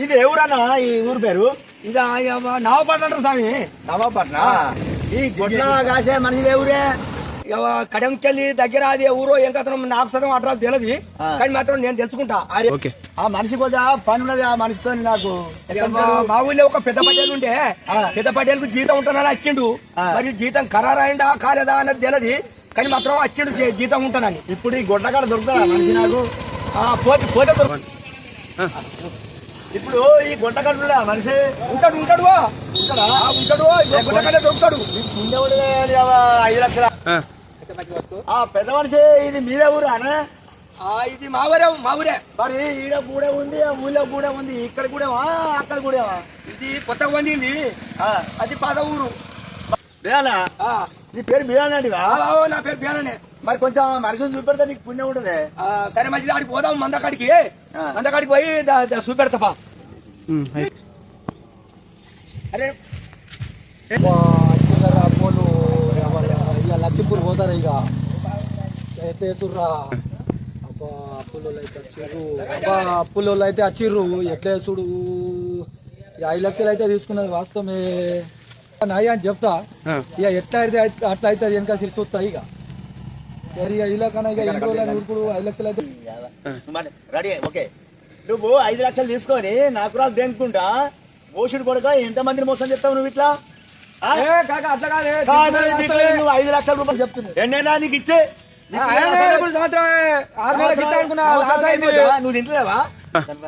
ఇది ఎవరన్నా ఈ ఊరు పేరు? ఇక నవపాట అంటారు స్వామి. నవాపట్న ఈ గొడ్ల కాసే మనిషి ఎవరే కడంకెళ్ళి దగ్గర అది ఊరో ఏం కథ నాకు సగం అడ్రస్ తెలియదు. కానీ మాత్రం నేను తెలుసుకుంటా. ఆ మనిషి కొంచెం పని ఉన్నది ఆ మనిషితో నాకు. మా- ఊళ్ళో ఒక పెద్ద పటేలు ఉంటే ఆ. పెద్ద పటేలకు జీతం ఉంటానని వచ్చిండు. మరి జీతం ఖరారైందా కాలేదా అన్నది తెలియదు. కానీ మాత్రం వచ్చిండు జీతం ఉంటానని ఇప్పుడు ఈ గొడ్ల కాడ దొరుకుతాడా మనిషి నాకు? ఆ, పోతే పోతే దొరకదు. ఇప్పుడు ఈ ఉన్నాడా మనిషి ఉంటాడు ఉంటాడు ఉంటాడా? దొరుకుతాడు ఐదు లక్షల. ఆ. పెద్ద మనిషి ఇది మీదే ఊరు అనే ఆ, ఇది మా ఊరే మా ఊరే. మరి ఈడ కూడా ఉంది ఆ ఊళ్ళో కూడా ఉంది ఇక్కడ కూడా అక్కడ కూడా ఇది కొత్తగా వండింది అది పాత ఊరు. బియానా ఆ, నీ పేరు ఆ, నా పేరు బేననే మరి కొంచెం మనిషిని చూపెడితే నీకు పుణ్యం ఉంటుంది. ఆ, సరే మంచిది ఆడికి పోదాం మందకాడికి ఆ. మందకాడికి పోయి చూపెడతాపా అరే. పోలు లక్ష్మీపూర్ పోతారు ఇక? అబ్బా అప్పులో అయితే వచ్చిర్రు. అబ్బా అయితే వచ్చిర్రు. ఎట్లా ఇక ఐదు లక్షలు అయితే తీసుకున్నది వాస్తవమే. నాయ అని చెప్తా. ఇక ఎట్లా అయితే అయి- అట్లా అయితే వెనక సిరిచొస్తాయి ఇక. మరి ఇక ఇలా కన్నా ఇక ఇంకో ఇప్పుడు ఐదు లక్షలు అయితే రెడీ ఓకే. నువ్వు ఐదు లక్షలు తీసుకొని నాకు రాదు దేనుకుంటా మోసుడు కొడుక ఎంత మందిని మోసం చెప్తావు నువ్వు ఇట్లా ఆ? ఏ కాక అట్లా కాదే కాదు, దీంట్లో నువ్వు ఐదు లక్షల రూపాయలు చెప్తున్నా ఎన్నైనా నీకు ఇచ్చే. నువ్వు తింటలేవా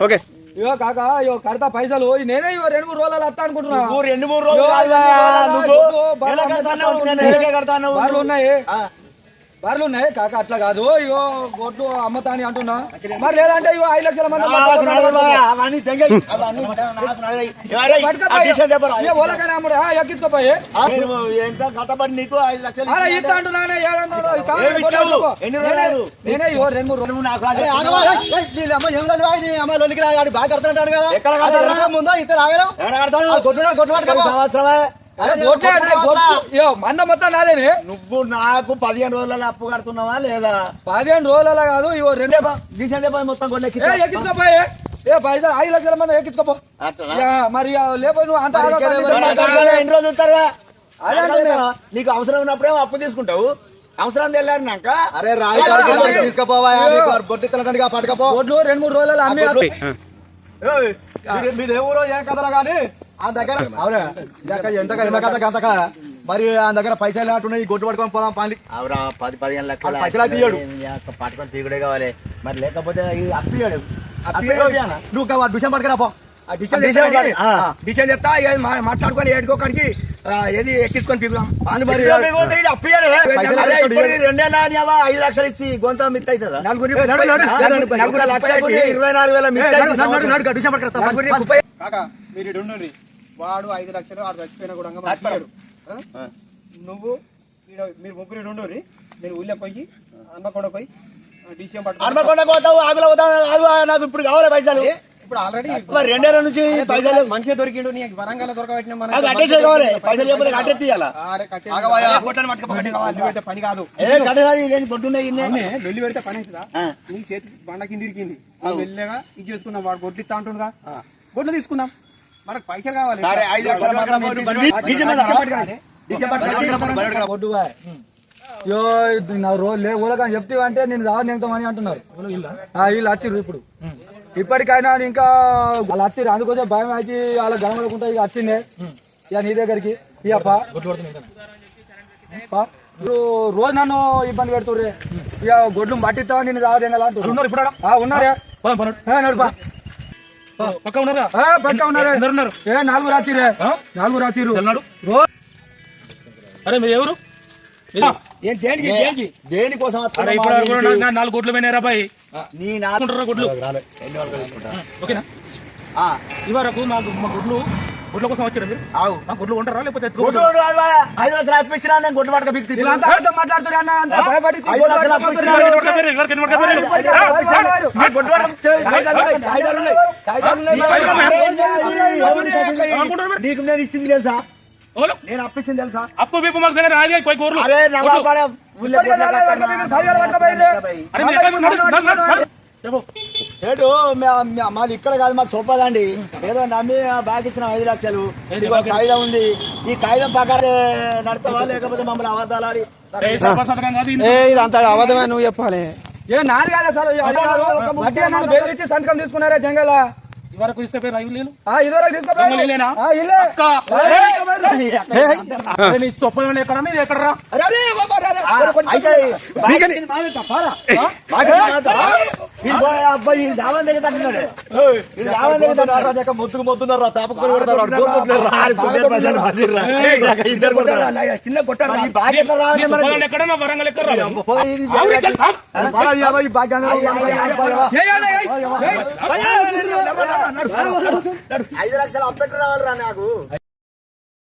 ఓకే ఇగో కాక ఇగో కడతా పైసలు నేనే ఇగో రెండు మూడు రోజులు వస్తా అనుకుంటున్నా రెండు మూడు రోజులు ఉన్నాయి ఆ. బార్లు ఉన్నాయి. కాక అట్లా కాదు. ఇగో గొడ్లు అమ్మతా అని అంటున్నా మరి లేదంటే ఇగో ఐదు లక్షల మంది? ఓలకనే అమ్ముడు ఎక్కించుకోపోయి కట్టబడి నీకు ఐదు లక్షలు అంటున్నానే నేనే- ఇగో రెండు మూడు నాకు రాజు చెప్తున్నావా? బాగా కడుతున్నాడు కదా. ఎక్కడ? ముందో ఆగలేవు కొట్టున్నాడు ఒక సంవత్సరమే మంద మొత్తం నాదేనే. నువ్వు నాకు పదిహేను రోజుల అప్పు కడుతున్నావా లేదా? పదిహేను రోజుల కాదు ఇగో రెండు డీసెంట్ అయిపోయి మొత్తం ఏ ఎక్కించుకోపోయి ఏ. పైసలు ఐదు లక్షల మంది ఎక్కించుకోపో. మరి ఇక లేకపోయి నువ్వు అంత ఎన్ని రోజులు అదే. నీకు అవసరం ఉన్నప్పుడేమో అప్పు తీసుకుంటావు. అవసరం తెల్లారినాక అరే రాయి తీసుకుపోవా బొట్టి తినడానికి పట్టుకపో. రెండు మూడు రోజులు అమ్మి మీది ఎవరో ఏం కదరా గానీ ఆ దగ్గర అవునా ఎంత ఎంత కథ మరి ఆ దగ్గర పైసలు లేనట్టున్నాయి ఈ గొడ్డు పట్టుకొని పోదాం పాలి అవురా పది పదిహేను లక్షలు పైసలు తీయడు. పట్టుకొని తీగుడే కావాలి మరి లేకపోతే ఈ అప్పు ఇయ్యడు. అప్పు అప్పుడు ఇయ్యడు ఇయ్యనా? నువ్వు విషయం పట్టుకురా పో డిసైన్ చెప్తా మాట్లాడుకొని ఏడుకోకడికి ఏది ఎక్కించుకొని డిసెంబర్ అవ్వ ఐదు లక్షలు ఇచ్చి గొంత మిత్త అవుతుందా ఇరవై నాలుగు వేల నలుగురి ముప్పై కాక మీరు వాడు ఐదు లక్షలు వాడు చచ్చిపోయినా కూడా. ఆ? నువ్వు మీరు ముగ్గురు ఉండుర్రి. నేను ఊళ్ళో పోయి అన్నకొండ పోయి హన్మకొండ పోతావు ఆగుల పోతావు నాకు ఇప్పుడు కావాలి పైసలు. ఇప్పుడు ఆల్రెడీ నుంచి పైసలు దొరికిండు నీకు వరంగల్ దొరకబెట్టిన మన అడ్రస్ కావాలి పైసలు అడ్రస్ తీయాలా పని కాదు. లొల్లి పెడితే పని అవుతుందా? ఆ. నీ చేతి బండ కింద నువ్వు మెల్లగా ఇది చేసుకుందాం వాడు గొడ్లు ఇస్తా అంటుండగా. గొడ్లు తీసుకుందాం. మనకు పైసలు కావాలి. సరే ఐదు లక్షలు మాత్రం ఇప్పించు. డీజే మీద రా. డీజే పట్టుకొని కొట్టు బాయ్ యో ఇది నా రోజు లే ఊలకని చెప్తే అంటే నేను దావని ఎంతమని అంటున్నారు. ఆ, వీళ్ళు వచ్చిర్రు ఇప్పుడు. ఇప్పటికైనా ఇంకా వాళ్ళు వచ్చిర్రు అందుకోసం భయం వచ్చి వాళ్ళ గమనకుంటా ఇక వచ్చిండే ఇక నీ దగ్గరికి. ఇక రోజు నన్ను ఇబ్బంది పెడుతుర్రే. ఇక గొడ్లు మట్టితో నేను ఇప్పుడు ఆడ? ఉన్నారే పక్క ఉన్నారా? ఏ, పక్క ఉన్నారే? అందరు ఉన్నారు ఏ నాలుగు రాచిరే నాలుగు రోజు అరే మీరు ఎవరు? దేనికోసం నాలుగు కోట్లు పోయినారా బాయ్. నీ నా అనుకుంటారా గుడ్లు. ఓకేనా? ఇవరకు మా గుడ్లు గుడ్ల కోసం వచ్చారా మీరు? ఆగు. మా గుడ్లు ఉంటారా లేకపోతే బా. ఐదు లక్షలు అప్పించినా నేను గుడ్డు పట్టుక బిక్తి? నీ? నీకు నేను ఇచ్చింది తెలుసా? ఓలో, నేను అప్పించింది తెలుసా? అప్పు బిప్పు మాకు దగ్గర రాదు పోయి కోర్లు. అరే ఏడు మాది ఇక్కడ కాదు మాది చొప్పదండి ఏదో నమ్మి బ్యాగ్ ఇచ్చిన ఐదు లక్షలు? కాగితం ఉంది ఈ కాగితం ప్రకారం నడతావా లేకపోతే మమ్మల్ని ఇది అంత అబద్ధమే నువ్వు చెప్పాలి ఏ నాది కాదా సార్ బెదిరించి సంతకం తీసుకున్నారా జంగల ఇదివరకు తీసుకుపోయి రైలు లేను ఆ ఇదివరకు తీసుకో దొంగలు ఇల్లేనా? ఆ, ఇల్లే అక్క. ఏ, అరే నీ చొప్పదండి ఎక్కడ నీది ఎక్కడ రా అబ్బాయి దావన్ దగ్గర తగ్గినాడు దగ్గర తాపకొని కొడతారు చిన్న ఈ రావాలి రా ఐదు లక్షలు అప్పెట్టు రావాలిరా నాకు